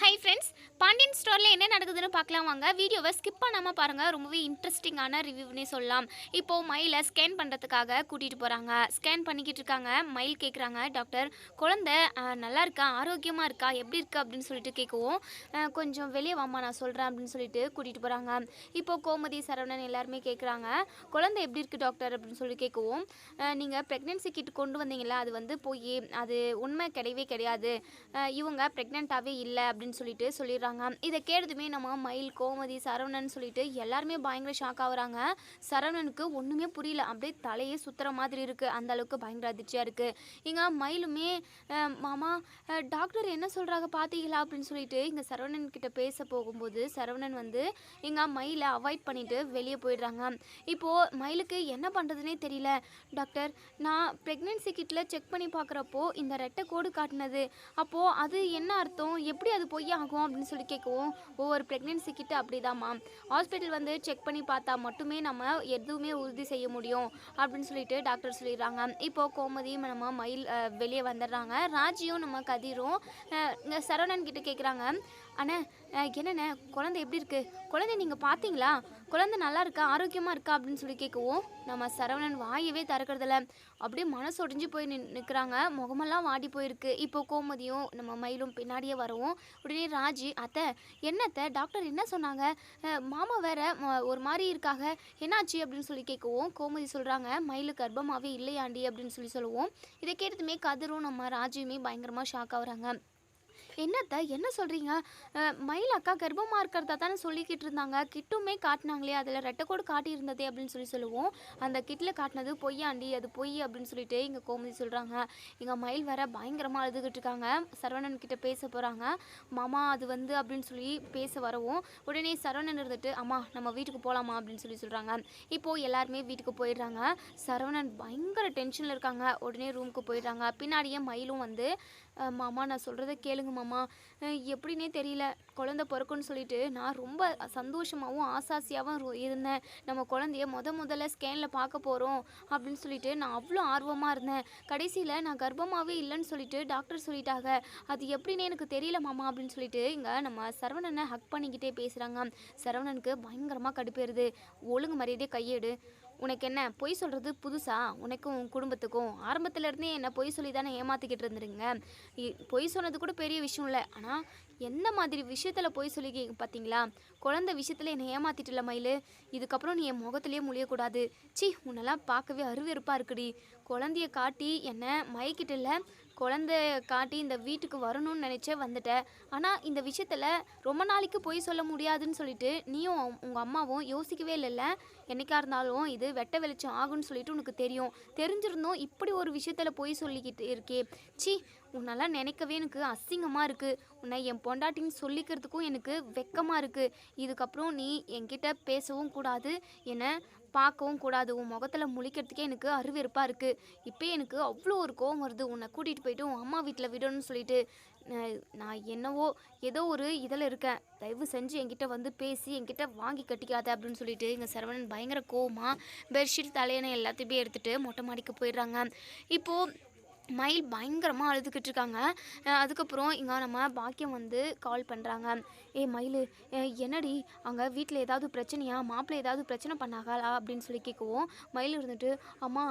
Hi friends Pandian ஸ்டோரில் என்ன நடக்குதுன்னு பார்க்கலாம் வாங்க. வீடியோவை ஸ்கிப் பண்ணாமல் பாருங்கள் ரொம்பவே இன்ட்ரெஸ்டிங்கான ரிவ்யூனே சொல்லலாம். இப்போது மயிலை ஸ்கேன் பண்ணுறதுக்காக கூட்டிகிட்டு போகிறாங்க ஸ்கேன் பண்ணிக்கிட்டு இருக்காங்க. மயில் கேட்குறாங்க டாக்டர் குழந்த நல்லா இருக்கா? ஆரோக்கியமாக இருக்கா? எப்படி இருக்கு? அப்படின்னு சொல்லிட்டு கேட்கவும் கொஞ்சம் வெளியே வாம்மா நான் சொல்கிறேன் அப்படின்னு சொல்லிட்டு கூட்டிகிட்டு போகிறாங்க இப்போது கோமதி சரவணன் எல்லாருமே கேட்குறாங்க குழந்தை எப்படி இருக்குது டாக்டர்? அப்படின்னு சொல்லி கேட்கவும் நீங்கள் ப்ரெக்னென்சி கிட் கொண்டு வந்தீங்களா அது வந்து போய் அது உண்மை கிடையவே கிடையாது. இவங்க ப்ரெக்னெண்ட்டாகவே இல்லை அப்படின்னு சொல்லிட்டு சொல்லிடுறாங்க. இதை கேட்டதுமே நம்ம மயில் கோமதி சரவணன் சொல்லிட்டு எல்லாருமே பயங்கர ஷாக் ஆகுறாங்க. சரவணனுக்கு ஒன்றுமே புரியல. அப்படியே தலையே சுத்துற மாதிரி இருக்குது அந்த அளவுக்கு பயங்கர அதிர்ச்சியாக இருக்குது இங்கே மயிலுமே மாமா டாக்டர் என்ன சொல்கிறாங்க பார்த்தீங்களா அப்படின்னு சொல்லிட்டு இங்கே சரவணன் கிட்ட பேச போகும்போது சரவணன் வந்து இங்கே மயிலை அவாய்ட் பண்ணிட்டு வெளியே போயிடுறாங்க. இப்போது மயிலுக்கு என்ன பண்ணுறதுனே தெரியல. டாக்டர் நான் ப்ரெக்னென்சி கிட்டில் செக் பண்ணி பார்க்குறப்போ இந்த ரெட்டை கோடு காட்டினது. அப்போது அது என்ன அர்த்தம்? எப்படி அது போய் ஆகும் அப்படின்னு சொல்லி கேட்கவும் ஒவ்வொரு ப்ரெக்னென்சி கிட்ட அப்படிதாம்மா. ஹாஸ்பிட்டல் வந்து செக் பண்ணி பார்த்தா மட்டுமே நம்ம எதுவுமே உறுதி செய்ய முடியும் அப்படின்னு சொல்லிட்டு டாக்டர் சொல்லிடுறாங்க. இப்போது கோமதியும் நம்ம மயில் வெளியே வந்துடுறாங்க. ராஜியும் நம்ம கதிரும் சரவணன் கிட்ட கேட்குறாங்க அண்ணே என்னண்ணே குழந்தை எப்படி இருக்கு? குழந்தை நீங்கள் பார்த்தீங்களா குழந்தை நல்லா இருக்கா? ஆரோக்கியமாக இருக்கா? அப்படின்னு சொல்லி கேட்கவும் நம்ம சரவணன் வாயவே திறக்கறதில்ல. அப்படியே மனசு ஒடிஞ்சு போய் நின் நிற்கிறாங்க முகமெல்லாம் வாடி போயிருக்கு. இப்போ கோமதியும் நம்ம மயிலும் பின்னாடியே வரவும். உடனே ராஜி அத்தை என்னத்தை டாக்டர் என்ன சொன்னாங்க? மாமா வேற ஒரு மாதிரி இருக்காங்க என்னாச்சு? அப்படின்னு சொல்லி கேட்கவும் கோமதி சொல்கிறாங்க மயிலு கர்ப்பமாகவே இல்லையாண்டி அப்படின்னு சொல்லி சொல்லுவோம். இதை கேட்டதுமே கதிரும் நம்ம ராஜியுமே பயங்கரமாக ஷாக் ஆகுறாங்க. என்னத்த? என்ன சொல்கிறீங்க மயில் அக்கா கர்ப்பமாக இருக்கிறதா தானே சொல்லிக்கிட்டு இருந்தாங்க. கிட்டுமே காட்டினாங்களே அதில் ரெட்டைக்கோடு காட்டியிருந்ததே அப்படின்னு சொல்லி சொல்லுவோம். அந்த கிட்டில் காட்டினது பொய்யாண்டி அது பொய் அப்படின்னு சொல்லிட்டு இங்கே கோமதி சொல்கிறாங்க இங்கே மயில் வேற பயங்கரமாக அழுதுகிட்டு இருக்காங்க. சரவணன் கிட்ட பேச போகிறாங்க மாமா அது வந்து அப்படின்னு சொல்லி பேச வரவும் உடனே சரவணன் இருந்துட்டு அம்மா நம்ம வீட்டுக்கு போகலாமா அப்படின்னு சொல்லி சொல்கிறாங்க இப்போது எல்லாருமே வீட்டுக்கு போயிடுறாங்க. சரவணன் பயங்கர டென்ஷனில் இருக்காங்க. உடனே ரூமுக்கு போயிடுறாங்க. பின்னாடியே மயிலும் வந்து மாமா நான் சொல்கிறத கேளுங்க மாமா. எப்படின்னே தெரியல. குழந்த பிறக்குன்னு சொல்லிட்டு நான் ரொம்ப சந்தோஷமாகவும் ஆசாசியாகவும் இருந்தேன். நம்ம குழந்தைய முத முதல்ல ஸ்கேனில் பார்க்க போகிறோம் அப்படின்னு சொல்லிட்டு நான் அவ்வளோ ஆர்வமாக இருந்தேன். கடைசியில் நான் கர்ப்பமாகவே இல்லைன்னு சொல்லிட்டு டாக்டர் சொல்லிட்டாங்க. அது எப்படின்னு எனக்கு தெரியல மாமா அப்படின்னு சொல்லிட்டு இங்கே நம்ம சரவணனை ஹக் பண்ணிக்கிட்டே பேசுகிறாங்க சரவணனுக்கு பயங்கரமாக கடுப்பேறுது. ஒழுங்கு மரியாதையே கையேடு உனக்கு என்ன பொய் சொல்கிறது புதுசா? உனக்கும் உன் குடும்பத்துக்கும். ஆரம்பத்துலேருந்தே என்னை என்ன பொய் சொல்லி தானே ஏமாற்றிக்கிட்டு இருந்துருங்க. இ- பொய் சொன்னது கூட பெரிய விஷயம் இல்லை. ஆனால் என்ன மாதிரி விஷயத்தில் பொய் சொல்லி பார்த்தீங்களா குழந்தை விஷயத்தில் என்னை ஏமாத்திட்டுல மயில். இதுக்கப்புறம் நீ என் முகத்துலேயே முழியக்கூடாது. சி உன்னெல்லாம் பார்க்கவே அருவெருப்பாக இருக்குடி. குழந்தைய காட்டி என்னை மயக்கிட்டுல. குழந்தை காட்டி இந்த வீட்டுக்கு வரணும்னு நினச்சே வந்துட்டேன் ஆனால் இந்த விஷயத்தில் ரொம்ப நாளைக்கு பொய் சொல்ல முடியாதுன்னு சொல்லிட்டு நீயும் உங்கள் அம்மாவும் யோசிக்கவே இல்லைல்ல? என்னைக்கா இருந்தாலும் இது வெட்ட வெளிச்சம் ஆகும்னு சொல்லிட்டு உனக்கு தெரியும். தெரிஞ்சிருந்தோம் இப்படி ஒரு விஷயத்தில் பொய் சொல்லிக்கிட்டு இருக்கே. சி உன்னெல்லாம் நினைக்கவே எனக்கு அசிங்கமாக இருக்குது உன்னை என் பொண்டாட்டின்னு சொல்லிக்கிறதுக்கும் எனக்கு வெக்கமாக இருக்குது இதுக்கப்புறம் நீ என்கிட்ட பேசவும் கூடாது. என்னை பார்க்கவும் கூடாது. உன் முகத்தில் முழிக்கிறதுக்கே எனக்கு அருவெருப்பாக இருக்குது இப்போ எனக்கு அவ்வளோ ஒரு கோவம் வருது. உன்னை கூட்டிகிட்டு போயிட்டு உன் அம்மா வீட்டில் விடணும்னு சொல்லிட்டு. நான் என்னவோ ஏதோ ஒரு இதில் இருக்கேன். தயவு செஞ்சு என்கிட்ட வந்து பேசி என்கிட்ட வாங்கி கட்டிக்காத அப்படின்னு சொல்லிட்டு இங்கே சரவணன் பயங்கர கோவமாக பெட்ஷீட் தலையணை எல்லாத்தையுமே எடுத்துகிட்டு மொட்டை மாடிக்கு போயிடுறாங்க. இப்போது மயில் பயங்கரமாக அழுதுகிட்டு இருக்காங்க. அதுக்கப்புறம் இங்கே நம்ம பாக்கியம் வந்து கால் பண்ணுறாங்க ஏ மயில் என்னடி? அங்கே வீட்டில் ஏதாவது பிரச்சனையா? மாப்பிள்ளை ஏதாவது பிரச்சனை பண்ணாங்களா? அப்படின்னு சொல்லி கேட்கவும் மயில் இருந்துட்டு அம்மா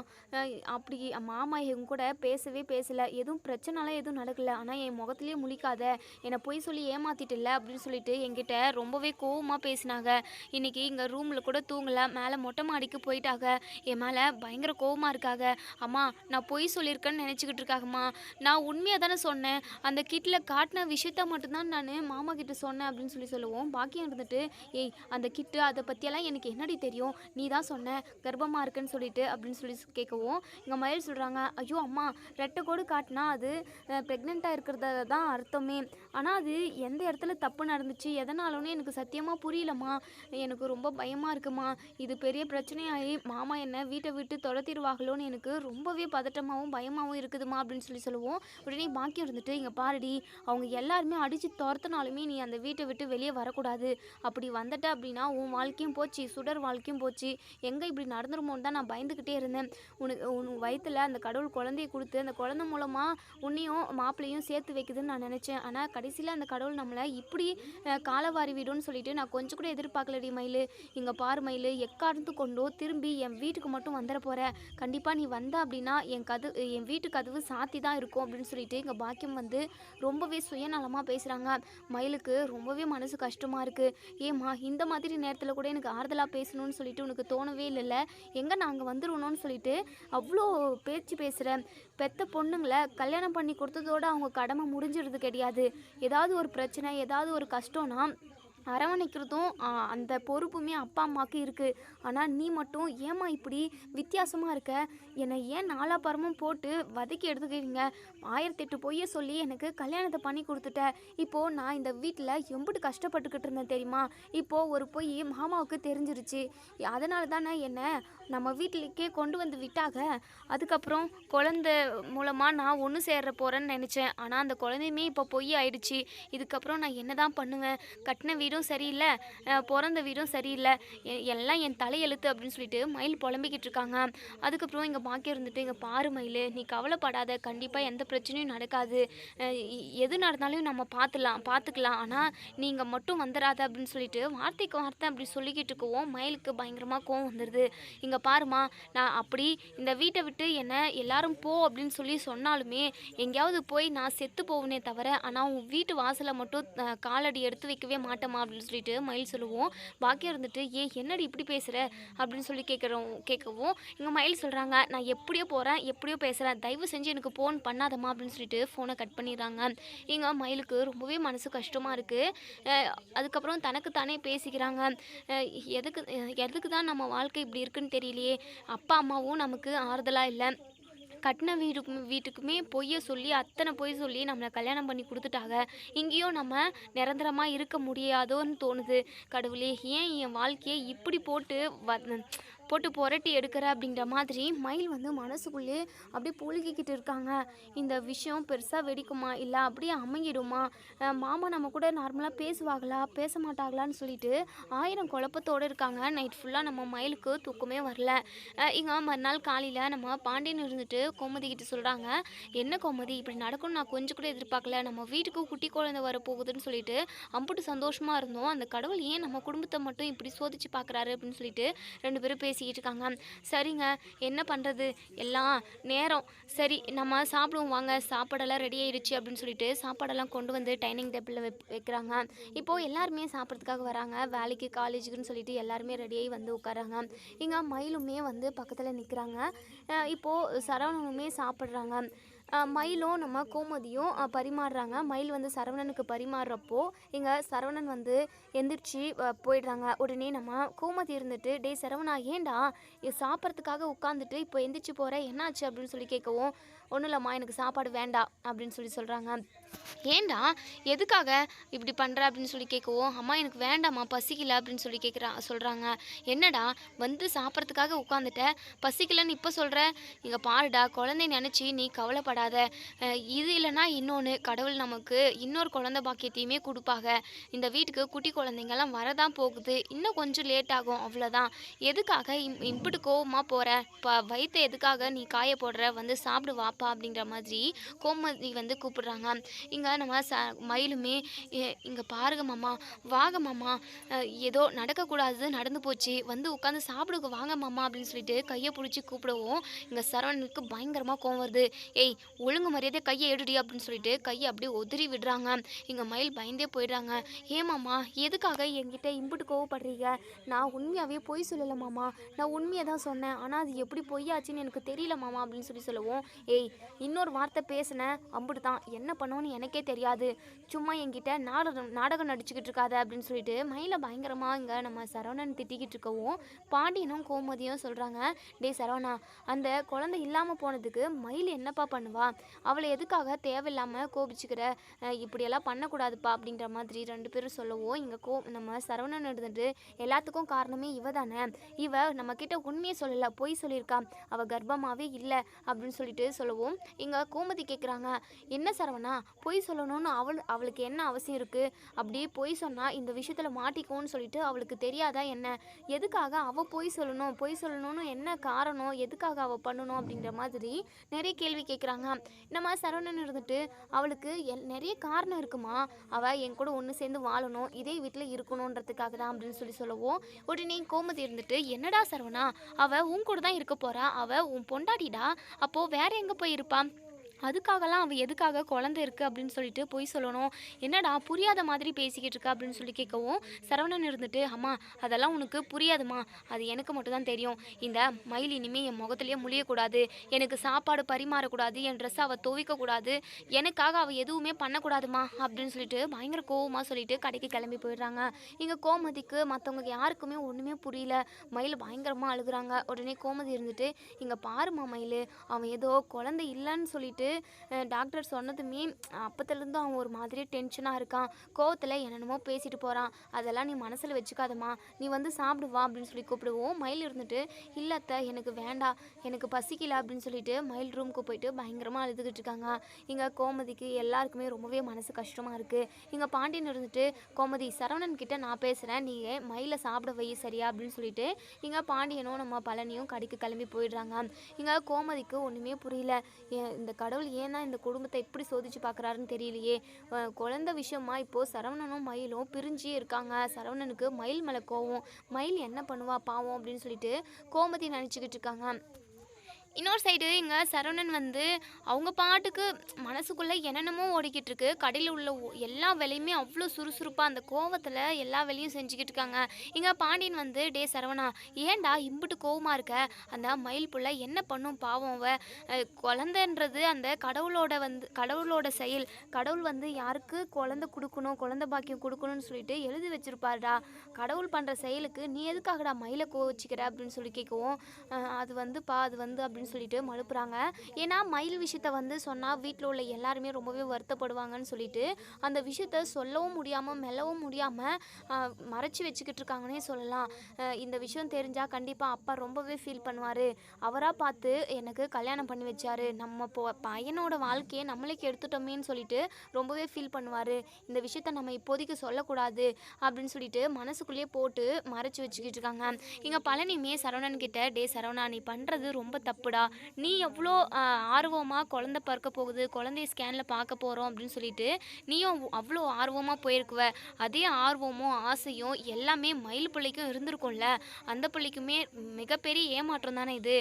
அப்படி மாமா என் கூட பேசவே பேசலை. எதுவும் பிரச்சனைலாம் எதுவும் நடக்கலை. ஆனால் என் முகத்துலேயே முழிக்காத. என்னை பொய் சொல்லி ஏமாத்திட்டில்ல அப்படின்னு சொல்லிட்டு என்கிட்ட ரொம்பவே கோவமாக பேசினாங்க. இன்றைக்கி இங்கே ரூமில் கூட தூங்கலை. மேலே மொட்டை மாடிக்கு போயிட்டாங்க. என் மேலே பயங்கர கோவமாக இருக்காங்க. அம்மா நான் பொய் சொல்லியிருக்கேன்னு நினச்சிக்கிட்டு இருக்காங்கம்மா. நான் உண்மையாக தானே சொன்னேன். அந்த கிட்டில் காட்டின விஷயத்த மட்டும்தான் நான் மாமா கிட்ட சொன்னேன். அப்படின்னு சொல்லி சொல்லுவோம். பாக்கியம் இருந்துட்டு ஏய் அந்த கிட்டு அதை பற்றியெல்லாம் எனக்கு என்னடி தெரியும்? நீ தான் சொன்ன கர்ப்பமாக இருக்குன்னு சொல்லிட்டு அப்படின்னு சொல்லி கேட்கவும். இங்கே மயில் சொல்கிறாங்க ஐயோ அம்மா ரெட்டை கோடு காட்டினா அது ப்ரெக்னெண்ட்டாக இருக்கிறத தான் அர்த்தமே. ஆனால் அது எந்த இடத்துல தப்பு நடந்துச்சு எதனாலும்னு எனக்கு சத்தியமாக புரியலம்மா. எனக்கு ரொம்ப பயமாக இருக்குமா. இது பெரிய பிரச்சனையாகி மாமா என்ன வீட்டை விட்டு துரத்திடுவாங்களோன்னு எனக்கு ரொம்பவே பதட்டமாகவும் பயமாகவும் இருக்குதுமா அப்படின்னு சொல்லி சொல்லுவோம். உடனே பாக்கியம் இருந்துட்டு இங்கே பாருடி அவங்க எல்லாருமே அடித்து துரத்தினாலுமே நீ அந்த வீட்டை விட்டு வெளியே வரக்கூடாது. அப்படி வந்துட்ட அப்படின்னா உன் வாழ்க்கையும் போச்சு சுடர் வாழ்க்கையும் போச்சு. எங்கே இப்படி நடந்துருமோன்னு தான் நான் பயந்துக்கிட்டே இருந்தேன். உனக்கு உன் வயிற்றில் அந்த கடவுள் குழந்தைய கொடுத்து அந்த குழந்தை மூலமாக உன்னையும் மாப்பிள்ளையும் சேர்த்து வைக்குதுன்னு நான் நினச்சேன். ஆனால் கடைசியில் அந்த கடவுள் நம்மளை இப்படி காலவாரி விடும்னு சொல்லிட்டு நான் கொஞ்சம் கூட எதிர்பார்க்கலடி மயில். இங்கே பாரு மயில் எக்காரணத்து கொண்டோ திரும்பி என் வீட்டுக்கு மட்டும் வந்துட போகிற கண்டிப்பாக நீ வந்த அப்படின்னா என் கது என் வீட்டு கதவு சாத்தி தான் இருக்கும் அப்படின்னு சொல்லிட்டு இங்கே பாக்கியம் வந்து ரொம்பவே சுயநலமாக பேசுகிறாங்க மயிலுக்கு ரொம்பவே மனசு கஷ்டமாக இருக்குது ஏம்மா இந்த மாதிரி நேரத்தில் கூட எனக்கு ஆறுதலாக பேசணும்னு சொல்லிட்டு உனக்கு தோணவே இல்லைல்ல? எங்கே நாங்கள் வந்துருவணும்னு சொல்லிட்டு அவ்வளோ பேச்சு பேசுகிறேன் பெத்த பொண்ணுங்களை கல்யாணம் பண்ணி கொடுத்ததோட அவங்க கடமை முடிஞ்சிடுறது கிடையாது. ஏதாவது ஒரு பிரச்சனை ஏதாவது ஒரு கஷ்டம்னா அரவணைக்கிறதும் அந்த பொறுப்புமே அப்பா அம்மாவுக்கு இருக்குது ஆனால் நீ மட்டும் ஏம்மா இப்படி வித்தியாசமாக இருக்க? என்னை ஏன் நாலாபரமும் போட்டு வதக்கி எடுத்துக்கிறீங்க? ஆயிரத்தெட்டு பொய்யை சொல்லி எனக்கு கல்யாணத்தை பண்ணி கொடுத்துட்ட. இப்போது நான் இந்த வீட்டில் எம்பிட்டு கஷ்டப்பட்டுக்கிட்டு இருந்தேன் தெரியுமா? இப்போது ஒரு பொய் மாமாவுக்கு தெரிஞ்சிருச்சு. அதனால தானே என்னை நம்ம வீட்டிலேக்கே கொண்டு வந்து விட்டாங்க அதுக்கப்புறம் குழந்த மூலமாக நான் ஒன்று சேர போகிறேன்னு நினச்சேன். ஆனால் அந்த குழந்தையுமே இப்போ பொய் ஆயிடுச்சு. இதுக்கப்புறம் நான் என்ன தான் பண்ணுவேன்? கட்டின வீடும் சரியில்லை பிறந்த வீடும் சரியில்லை. எ- எல்லாம் என் தலையெழுத்து அப்படின்னு சொல்லிட்டு மயில் புலம்பிக்கிட்டு இருக்காங்க. அதுக்கப்புறம் இங்கே பாக்கி இருந்துட்டு இங்கே பாரு மயில் நீ கவலைப்படாத. கண்டிப்பாக எந்த பிரச்சனையும் நடக்காது. எது நடந்தாலும் நம்ம பார்த்துலாம் பார்த்துக்கலாம் ஆனால் நீங்கள் மட்டும் வந்துடாத அப்படின்னு சொல்லிட்டு வார்த்தைக்கு வார்த்தை அப்படி சொல்லிக்கிட்டு இருக்கவும் மயிலுக்கு பயங்கரமாக கோவம் வந்துடுது இங்கே பாருமா நான் அப்படி இந்த வீட்டை விட்டு என்னை எல்லாரும் போ அப்படின்னு சொல்லி சொன்னாலுமே எங்கேயாவது போய் நான் செத்து போவனே தவிர ஆனால் உன் வீட்டு வாசலை மட்டும் காலடி எடுத்து வைக்கவே மாட்டேமா அப்படின்னு சொல்லிட்டு மயில் சொல்லுவோம். பாக்கியம் இருந்துட்டு ஏ என்னடி இப்படி பேசுகிற அப்படின்னு சொல்லி கேட்குறோம் கேட்கவும் இங்கே மயில் சொல்கிறாங்க நான் எப்படியோ போகிறேன் எப்படியோ பேசுகிறேன் தயவு செஞ்சு எனக்கு ஃபோன் பண்ணாதம்மா அப்படின்னு சொல்லிட்டு ஃபோனை கட் பண்ணிடுறாங்க. இங்கே மயிலுக்கு ரொம்பவே மனசு கஷ்டமாக இருக்குது அதுக்கப்புறம் தனக்கு தானே பேசிக்கிறாங்க. எதுக்கு எதுக்கு தான் நம்ம வாழ்க்கை இப்படி இருக்குன்னு தெரியும் தெரியலையே அப்பா அம்மாவும் நமக்கு ஆறுதலாக இல்லை. கட்டின வீடுக்கு வீட்டுக்குமே பொய்யை சொல்லி அத்தனை பொய் சொல்லி நம்மளை கல்யாணம் பண்ணி கொடுத்துட்டாங்க. இங்கேயும் நம்ம நிரந்தரமாக இருக்க முடியாதோன்னு தோணுது. கடவுளே ஏன் என் வாழ்க்கையை இப்படி போட்டு வ போட்டு புரட்டி எடுக்கிற அப்படிங்கிற மாதிரி மயில் வந்து மனசுக்குள்ளே அப்படியே புழுகிக்கிட்டு இருக்காங்க. இந்த விஷயம் பெருசாக வெடிக்குமா? இல்லை அப்படியே அமைங்கிடுமா மாமா நம்ம கூட நார்மலாக பேசுவாங்களா? பேச மாட்டாங்களான்னு சொல்லிட்டு ஆயிரம் குழப்பத்தோடு இருக்காங்க. நைட் ஃபுல்லாக நம்ம மயிலுக்கு தூக்கமே வரல. அஹ் இங்க மறுநாள் காலையில் நம்ம பாண்டியன் இருந்துட்டு கோமதி கிட்ட சொல்கிறாங்க என்ன கோமதி? இப்படி நடக்கும்னு நான் கொஞ்சம் கூட எதிர்பார்க்கல. நம்ம வீட்டுக்கு குட்டி குழந்தை வர போகுதுன்னு சொல்லிட்டு அம்புட்டு சந்தோஷமாக இருந்தோம். அந்த கடவுள் ஏன் நம்ம குடும்பத்தை மட்டும் இப்படி சோதிச்சு பார்க்குறாரு? அப்படின்னு சொல்லிட்டு ரெண்டு பேரும் பேசி பேசிக்கிட்டு இருக்காங்க சரிங்க என்ன பண்ணுறது எல்லாம் நேரம். சரி நம்ம சாப்பிடுவோம் வாங்க. சாப்பாடெல்லாம் ரெடி ஆயிடுச்சு அப்படின்னு சொல்லிட்டு சாப்பாடெல்லாம் கொண்டு வந்து டைனிங் டேபிளில் வைப் வைக்கிறாங்க. இப்போது எல்லாருமே சாப்பிட்றதுக்காக வராங்க. வேலைக்கு காலேஜுக்குன்னு சொல்லிட்டு எல்லாருமே ரெடியாகி வந்து உட்காராங்க. இங்கே மயிலுமே வந்து பக்கத்தில் நிற்கிறாங்க இப்போது சரவணனுமே சாப்பிட்றாங்க. மயிலும் நம்ம கோமதியும் பரிமாறுறாங்க. மயில் வந்து சரவணனுக்கு பரிமாறுறப்போ இங்கே சரவணன் வந்து எந்திரிச்சு போயிடுறாங்க. உடனே நம்ம கோமதி இருந்துட்டு டே சரவணா ஏன்டா? சாப்பிட்றதுக்காக உட்காந்துட்டு இப்போ எந்திரிச்சு போகிற என்னாச்சு? அப்படின்னு சொல்லி கேட்கவும் ஒன்றும் இல்லைம்மா எனக்கு சாப்பாடு வேண்டாம் அப்படின்னு சொல்லி சொல்கிறாங்க ஏன்டா எதுக்காக இப்படி பண்ணுற அப்படின்னு சொல்லி கேட்கவும் அம்மா எனக்கு வேண்டாம்மா பசிக்கல அப்படின்னு சொல்லி கேட்குறா சொல்கிறாங்க என்னடா வந்து சாப்பிட்றதுக்காக உட்காந்துட்ட பசிக்கலன்னு இப்போ சொல்கிற இங்கே பாருடா குழந்தை நினச்சி நீ கவலைப்படாத. இது இல்லைன்னா இன்னொன்று கடவுள் நமக்கு இன்னொரு குழந்தை பாக்கியத்தையுமே கொடுப்பாங்க இந்த வீட்டுக்கு குட்டி குழந்தைங்கெல்லாம் வரதான் போகுது. இன்னும் கொஞ்சம் லேட் ஆகும் அவ்வளோதான் எதுக்காக இம் இம்புட்டு கோவமாக போகிற ப வயிற்று எதுக்காக நீ காய போடுற? வந்து சாப்பிடு அப்பா அப்படிங்கிற மாதிரி கோமதி வந்து கூப்பிடுறாங்க. இங்கே நம்ம ச மயிலுமே இங்கே பாருங்க மாமா வாங்க மாமா ஏதோ நடக்கக்கூடாது நடந்து போச்சு வந்து உட்காந்து சாப்பிடுங்க வாங்க மாமா அப்படின்னு சொல்லிட்டு கையை பிடிச்சி கூப்பிடவும் இங்கே சரவணனுக்கு பயங்கரமாக கோவம் வருது. ஏய் ஒழுங்கு மரியாதை கையை எடுடி அப்படின்னு சொல்லிட்டு கையை அப்படியே உதறி விடுறாங்க. இங்கே மயில் பயந்தே போயிடுறாங்க. ஏமாம்மா எதுக்காக என்கிட்ட இம்புட்டு கோவப்படுறீங்க? நான் உண்மையாகவே பொய் சொல்லலை மாமா. நான் உண்மையை தான் சொன்னேன். ஆனால் அது எப்படி பொய்யாச்சுன்னு எனக்கு தெரியல மாமா அப்படின்னு சொல்லி சொல்லுவோம் ஏய் இன்னொரு வார்த்தை பேசினேன் அம்புட்டு தான் என்ன பண்ணோன்னு எனக்கே தெரியாது. சும்மா என்கிட்ட நாடகம் நாடகம் நடிச்சுக்கிட்டு இருக்காத அப்படின்னு சொல்லிட்டு மயில பயங்கரமாக இங்கே நம்ம சரவணன் திட்டிக்கிட்டு இருக்கவும் பாண்டியனும் கோமதியும் சொல்கிறாங்க டேய் சரவணா அந்த குழந்தை இல்லாமல் போனதுக்கு மயில் என்னப்பா பண்ணுவா? அவளை எதுக்காக தேவையில்லாமல் கோபிச்சுக்கிற? இப்படியெல்லாம் பண்ணக்கூடாதுப்பா அப்படின்ற மாதிரி ரெண்டு பேரும் சொல்லவும் இங்கே கோ நம்ம சரவணன் இருந்துட்டு எல்லாத்துக்கும் காரணமே இவ தானே இவ நம்ம கிட்ட உண்மையை சொல்லலை பொய் சொல்லியிருக்கா. அவள் கர்ப்பமாகவே இல்லை அப்படின்னு சொல்லிட்டு சொல்லவும் இங்கே கோமதி கேட்குறாங்க என்ன சரவணா பொய் சொல்லணும்னு அவள் அவளுக்கு என்ன அவசியம் இருக்குது அப்படியே பொய் சொன்னால் இந்த விஷயத்தில் மாட்டிக்கோன்னு சொல்லிட்டு அவளுக்கு தெரியாதா என்ன? எதுக்காக அவள் பொய் சொல்லணும்? பொய் சொல்லணும்னு என்ன காரணம்? எதுக்காக அவள் பண்ணணும்? அப்படின்ற மாதிரி நிறைய கேள்வி கேட்குறாங்க இந்த மாதிரி சரவணன் இருந்துட்டு அவளுக்கு எல் நிறைய காரணம் இருக்குமா? அவள் என் கூட ஒன்று சேர்ந்து வாழணும் இதே வீட்டில் இருக்கணுன்றதுக்காக தான் அப்படின்னு சொல்லி சொல்லவும். உடனே கோமதி இருந்துட்டு என்னடா சரவணா அவள் உன் கூட தான் இருக்க போகிறா அவள் உன் பொண்டாட்டிடா? அப்போது வேற எங்கே போய் இருப்பா அதுக்காகலாம் அவள் எதுக்காக குழந்தை இருக்குது அப்படின்னு சொல்லிட்டு பொய் சொல்லணும். என்னடா புரியாத மாதிரி பேசிக்கிட்டு இருக்கா அப்படின்னு சொல்லி கேட்கவும் சரவணன் இருந்துட்டு அம்மா அதெல்லாம் உனக்கு புரியாதுமா அது எனக்கு மட்டும் தான் தெரியும். இந்த மயில் இனிமேல் என் முகத்திலேயே முழியக்கூடாது. எனக்கு சாப்பாடு பரிமாறக்கூடாது. என் ட்ரெஸ்ஸை அவள் துவைக்கக்கூடாது. எனக்காக அவள் எதுவுமே பண்ணக்கூடாதுமா அப்படின்னு சொல்லிட்டு பயங்கர கோவமாக சொல்லிட்டு கடைக்கு கிளம்பி போயிடுறாங்க. இங்கே கோமதிக்கு மற்றவங்க யாருக்குமே ஒன்றுமே புரியல. மயில் பயங்கரமாக அழுகுறாங்க. உடனே கோமதி இருந்துட்டு இங்கே பாருமா மயில். அவன் ஏதோ குழந்தை இல்லைன்னு சொல்லிட்டு டாக்டர் சொன்னதுமே அப்போத்துலேருந்து அவன் ஒரு மாதிரி டென்ஷனாக இருக்கான். கோவத்தில் என்னென்னமோ பேசிட்டு போகிறான் அதெல்லாம் நீ மனசில் வச்சுக்காதம்மா. நீ வந்து சாப்பிடுவா அப்படின்னு சொல்லி கூப்பிடுவோம் மயில் இருந்துட்டு இல்லத்த எனக்கு வேண்டாம். எனக்கு பசிக்கல அப்படின்னு சொல்லிட்டு மயில் ரூமுக்கு போயிட்டு பயங்கரமாக அழுதுகிட்டு இருக்காங்க. இங்கே கோமதிக்கு எல்லாருக்குமே ரொம்பவே மனசு கஷ்டமாக இருக்குது இங்கே பாண்டியன் இருந்துட்டு கோமதி சரவணன் கிட்ட நான் பேசுகிறேன் நீ மயிலை சாப்பிட வை சரியா? அப்படின்னு சொல்லிட்டு இங்கே பாண்டியனும் நம்ம பழனியும் கடைக்கு கிளம்பி போயிடுறாங்க. இங்கே கோமதிக்கு ஒன்றுமே புரியல. இந்த கடவுள் ஏன் தான் இந்த குடும்பத்தை இப்படி சோதிச்சு பார்க்குறாருன்னு தெரியலையே. குழந்த குழந்தை விஷயமா இப்போது சரவணனும் மயிலும் பிரிஞ்சே இருக்காங்க. சரவணனுக்கு மயில் மேலே கோவம். மயில் என்ன பண்ணுவா பாவம் அப்படின்னு சொல்லிட்டு கோமதி நினச்சிக்கிட்டு இருக்காங்க. இன்னொரு சைடு இங்கே சரவணன் வந்து அவங்க பாட்டுக்கு மனசுக்குள்ளே என்னென்னமோ ஓடிக்கிட்டு இருக்கு. கடையில் உள்ள எல்லா வேலையுமே அவ்வளோ சுறுசுறுப்பாக அந்த கோவத்தில் எல்லா வேலையும் செஞ்சுக்கிட்டு இருக்காங்க. இங்கே பாண்டியன் வந்து டே சரவணா ஏன்டா இம்புட்டு கோவமாக இருக்க? அந்த மயில் புள்ள என்ன பண்ணும் பாவம் அவ? குழந்தைன்றது அந்த கடவுளோட வந்து கடவுளோட செயல். கடவுள் வந்து யாருக்கு குழந்தை கொடுக்கணும் குழந்தை பாக்கியம் கொடுக்கணும்னு சொல்லிட்டு எழுதி வச்சிருப்பாருடா. கடவுள் பண்ணுற செயலுக்கு நீ எதுக்காகடா மயிலை கோவச்சிக்கிற அப்படின்னு சொல்லி கேட்கவும் அது வந்து பா அது வந்து அப்படி அப்படின்னு சொல்லிட்டு மழுப்புறாங்க. ஏன்னா மயில் விஷயத்த வந்து சொன்னால் வீட்டில் உள்ள எல்லாருமே ரொம்பவே வருத்தப்படுவாங்கன்னு சொல்லிட்டு அந்த விஷயத்த சொல்லவும் முடியாமல் மெல்லவும் முடியாமல் மறைச்சி வச்சுக்கிட்டு இருக்காங்கன்னே சொல்லலாம். இந்த விஷயம் தெரிஞ்சால் கண்டிப்பாக அப்பா ரொம்பவே ஃபீல் பண்ணுவார். அவராக பார்த்து எனக்கு கல்யாணம் பண்ணி வச்சாரு. நம்ம போ பையனோட வாழ்க்கையை நம்மளுக்கு எடுத்துட்டோமேன்னு சொல்லிட்டு ரொம்பவே ஃபீல் பண்ணுவார். இந்த விஷயத்த நம்ம இப்போதைக்கு சொல்லக்கூடாது அப்படின்னு சொல்லிட்டு மனசுக்குள்ளேயே போட்டு மறைச்சி வச்சுக்கிட்டு இருக்காங்க. இங்கே பழனியுமே சரவணன் கிட்ட டே சரவணா நீ பண்ணுறது ரொம்ப தப்பு. கூப்பிடா. நீ எவ்வளோ ஆர்வமாக குழந்தை பார்க்க போகுது குழந்தைய ஸ்கேனில் பார்க்க போகிறோம் அப்படின்னு சொல்லிட்டு நீயும் அவ்வளோ ஆர்வமாக போயிருக்குவ. அதே ஆர்வமும் ஆசையும் எல்லாமே மயில் பிள்ளைக்கும் இருந்திருக்கும்ல. அந்த பிள்ளைக்குமே மிகப்பெரிய ஏமாற்றம் தானே இது.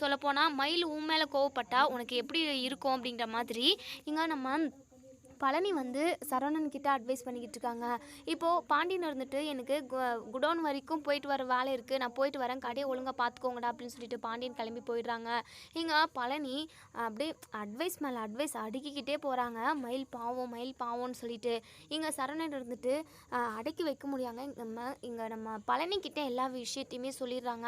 சொல்லப்போனால் மயில் உன் மேலே கோவப்பட்டா உனக்கு எப்படி இருக்கும் அப்படிங்கிற மாதிரி இங்கே நம்ம பழனி வந்து சரவணன் கிட்ட அட்வைஸ் பண்ணிக்கிட்டு இருக்காங்க. இப்போது பாண்டியன் இருந்துட்டு எனக்கு குடோன் வரைக்கும் போயிட்டு வர வேலை இருக்குது நான் போயிட்டு வரேன். கடையை ஒழுங்காக பார்த்துக்கோங்கடா அப்படின்னு சொல்லிட்டு பாண்டியன் கிளம்பி போயிடுறாங்க. இங்கே பழனி அப்படியே அட்வைஸ் மேலே அட்வைஸ் அடுக்கிக்கிட்டே போகிறாங்க மயில் பாவம் மயில் பாவம்னு சொல்லிட்டு. இங்கே சரவணன் இருந்துட்டு அடக்கி வைக்க முடியாங்க நம்ம இங்கே நம்ம பழனிக்கிட்ட எல்லா விஷயத்தையுமே சொல்லிடுறாங்க.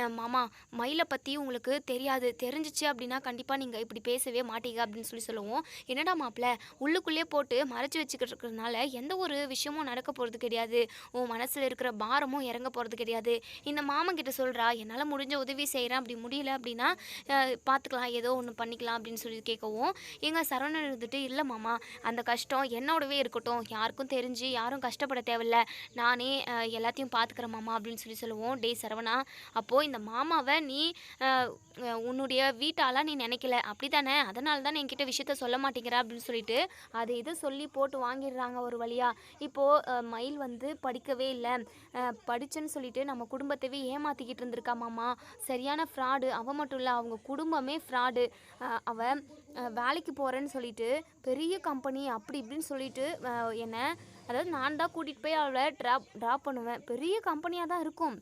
"என் மாமா மயிலை பற்றி உங்களுக்கு தெரியாது. தெரிஞ்சிச்சு அப்படின்னா கண்டிப்பாக நீங்கள் இப்படி பேசவே மாட்டீங்க அப்படின்னு சொல்லி சொல்லுவோம். என்னடா மாப்பிள்ள உள்ளுக்குள்ளே போட்டு மறைச்சி வச்சுக்கிட்டு இருக்கிறதுனால எந்த ஒரு விஷயமும் நடக்க போகிறது கிடையாது. உன் மனசில் இருக்கிற பாரமும் இறங்க போகிறது கிடையாது. இந்த மாமன் கிட்ட சொல்கிறா என்னால் முடிஞ்ச உதவி செய்கிறேன் அப்படி முடியல அப்படின்னா பார்த்துக்கலாம் ஏதோ ஒன்று பண்ணிக்கலாம். அப்படின்னு சொல்லி கேட்கவும் எங்கள் சரவணன் இருந்துட்டு இல்லை மாமா அந்த கஷ்டம் என்னோடவே இருக்கட்டும். யாருக்கும் தெரிஞ்சு யாரும் கஷ்டப்பட தேவையில்ல. நானே எல்லாத்தையும் பார்த்துக்கிறேன் மாமா. அப்படின்னு சொல்லி சொல்லுவோம். டே சரவணா அப்போது இந்த மாமாவை நீ உன்னுடைய வீட்டாலாம் நீ நினைக்கல? அப்படி தானே அதனால தான் என்கிட்ட விஷயத்த சொல்ல மாட்டேங்கிற. அப்படின்னு சொல்லிட்டு அதை இது சொல்லி போட்டு வாங்கிடுறாங்க ஒரு வழியாக இப்போது மயில் வந்து படிக்கவே இல்லை. படிச்சேன்னு சொல்லிட்டு நம்ம குடும்பத்தவே ஏமாற்றிக்கிட்டு இருந்திருக்கா மாமா. சரியான ஃப்ராடு அவன் மட்டும் இல்லை அவங்க குடும்பமே ஃப்ராடு அவன் வேலைக்கு போகிறேன்னு சொல்லிட்டு பெரிய கம்பெனி அப்படி இப்படின்னு சொல்லிட்டு என்னை என்ன அதாவது நான் தான் கூட்டிகிட்டு போய் அவளை ட்ராப் ட்ராப் பண்ணுவேன். பெரிய கம்பெனியாக தான் இருக்கும்.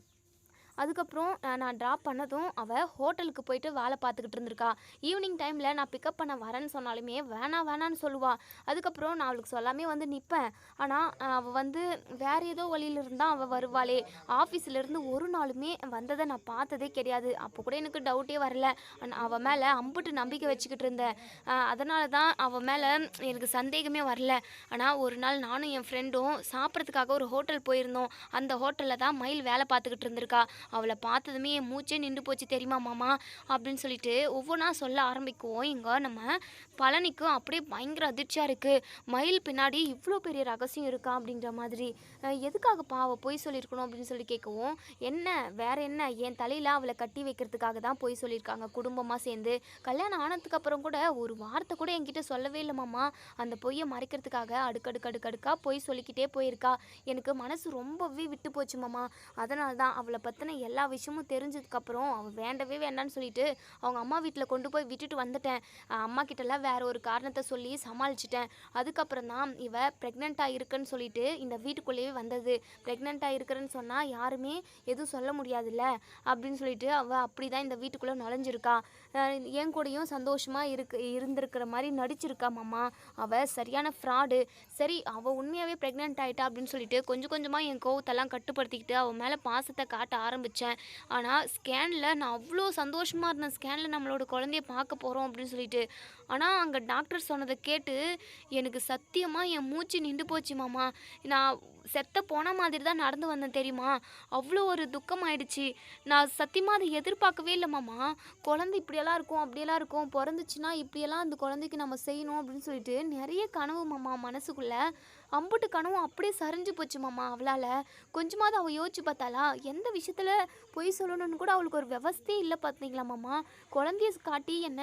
அதுக்கப்புறம் நான் ட்ராப் பண்ணதும் அவள் ஹோட்டலுக்கு போயிட்டு வேலை பார்த்துக்கிட்டு இருந்திருக்கா. ஈவினிங் டைமில் நான் பிக்கப் பண்ண வரேன்னு சொன்னாலுமே வேணாம் வேணான்னு சொல்லுவாள் அதுக்கப்புறம் நான் அவளுக்கு சொல்லாமே வந்து நிற்பேன் ஆனால் அவள் வந்து வேறு ஏதோ வழியில் இருந்தால் அவள் வருவாளே. ஆஃபீஸ்லேருந்து ஒரு நாளுமே வந்ததை நான் பார்த்ததே கிடையாது. அப்போ கூட எனக்கு டவுட்டே வரல. அவள் மேலே அம்புட்டு நம்பிக்கை வச்சுக்கிட்டு இருந்தேன். அதனால தான் அவள் மேலே எனக்கு சந்தேகமே வரல. ஆனால் ஒரு நாள் நானும் என் ஃப்ரெண்டும் சாப்பிட்றதுக்காக ஒரு ஹோட்டல் போயிருந்தோம். அந்த ஹோட்டலில் தான் மயில் வேலை பார்த்துக்கிட்டு இருந்திருக்கா. அவளை பார்த்ததுமே என் மூச்சே நின்று போச்சு தெரியுமா மாமா? அப்படின்னு சொல்லிட்டு ஒவ்வொன்றா சொல்ல ஆரம்பிக்குவோம். இங்கே நம்ம பழனிக்கும் அப்படியே பயங்கர அதிர்ச்சியாக இருக்குது மயில் பின்னாடி இவ்வளோ பெரிய ரகசியம் இருக்கா அப்படின்ற மாதிரி. எதுக்காக எதுக்காகப்பா அவள் பொய் சொல்லியிருக்கணும் அப்படின்னு சொல்லி கேட்கவும் என்ன வேற என்ன? என் தலையில் அவளை கட்டி வைக்கிறதுக்காக தான் பொய் சொல்லியிருக்காங்க குடும்பமாக சேர்ந்து. கல்யாணம் ஆனதுக்கு அப்புறம் கூட ஒரு வார்த்தை கூட என்கிட்ட சொல்லவே இல்லை மாமா. அந்த பொய்யை மறைக்கிறதுக்காக அடுக்கடுக்கு அடுக்கடுக்காக பொய் சொல்லிக்கிட்டே போயிருக்கா. எனக்கு மனசு ரொம்பவே விட்டு போச்சு மாமா. அதனால தான் அவளை பற்றின எல்லா விஷயமும் தெரிஞ்சதுக்கப்புறம் அவள் வேண்டவே வேண்டான்னு சொல்லிட்டு அவங்க அம்மா வீட்டில் கொண்டு போய் விட்டுட்டு வந்துட்டேன். அம்மா கிட்டலாம் வேற ஒரு காரணத்தை சொல்லி சமாளிச்சிட்டேன். அதுக்கப்புறம் தான் இவ ப்ரெக்னெண்ட்டாக இருக்குன்னு சொல்லிட்டு இந்த வீட்டுக்குள்ளேயே வந்தது. ப்ரெக்னெண்ட்டாக இருக்கிறேன்னு சொன்னால் யாருமே எதுவும் சொல்ல முடியாதுல்ல? அப்படின்னு சொல்லிட்டு அவள் அப்படி தான் இந்த வீட்டுக்குள்ளே நுழைஞ்சிருக்கா. என் கூடயும் சந்தோஷமாக இருக்கு இருந்திருக்கிற மாதிரி நடிச்சிருக்கா மாமா. அவள் சரியான ஃப்ராடு சரி அவள் உண்மையாகவே ப்ரெக்னென்ட் ஆயிட்டா அப்படின்னு சொல்லிட்டு கொஞ்சம் கொஞ்சமாக என் கோவத்தெல்லாம் கட்டுப்படுத்திக்கிட்டு அவள் மேலே பாசத்தை காட்ட ஆரம்பித்தேன் ஆனால் ஸ்கேனில் நான் அவ்வளோ சந்தோஷமாக இருந்தேன். ஸ்கேனில் நம்மளோட குழந்தைய பார்க்க போகிறோம் அப்படின்னு சொல்லிட்டு. ஆனால் அங்கே டாக்டர் சொன்னதை கேட்டு எனக்கு சத்தியமாக என் மூச்சு நின்று போச்சு மாமா. நான் செத்த போன மாதிரி தான் நடந்து வந்தேன் தெரியுமா? அவ்வளோ ஒரு துக்கம் ஆயிடுச்சு நான் சத்தியமாக அதை எதிர்பார்க்கவே இல்லை மாமா. குழந்தை இப்படியெல்லாம் இருக்கும் அப்படியெல்லாம் இருக்கும். பிறந்துச்சுன்னா இப்படியெல்லாம் அந்த குழந்தைக்கு நம்ம செய்யணும் அப்படின்னு சொல்லிட்டு நிறைய கனவு மாமா மனசுக்குள்ளே. அம்புட்டு கனவு அப்படியே சரிஞ்சு போச்சு மாமா அவளால். கொஞ்சமாவது அவள் யோசிச்சு பார்த்தாளா? எந்த விஷயத்தில் பொய் சொல்லணும்னு கூட அவளுக்கு ஒரு விவஸ்தே இல்லை பார்த்தீங்களா மாமா? குழந்தைய காட்டி என்ன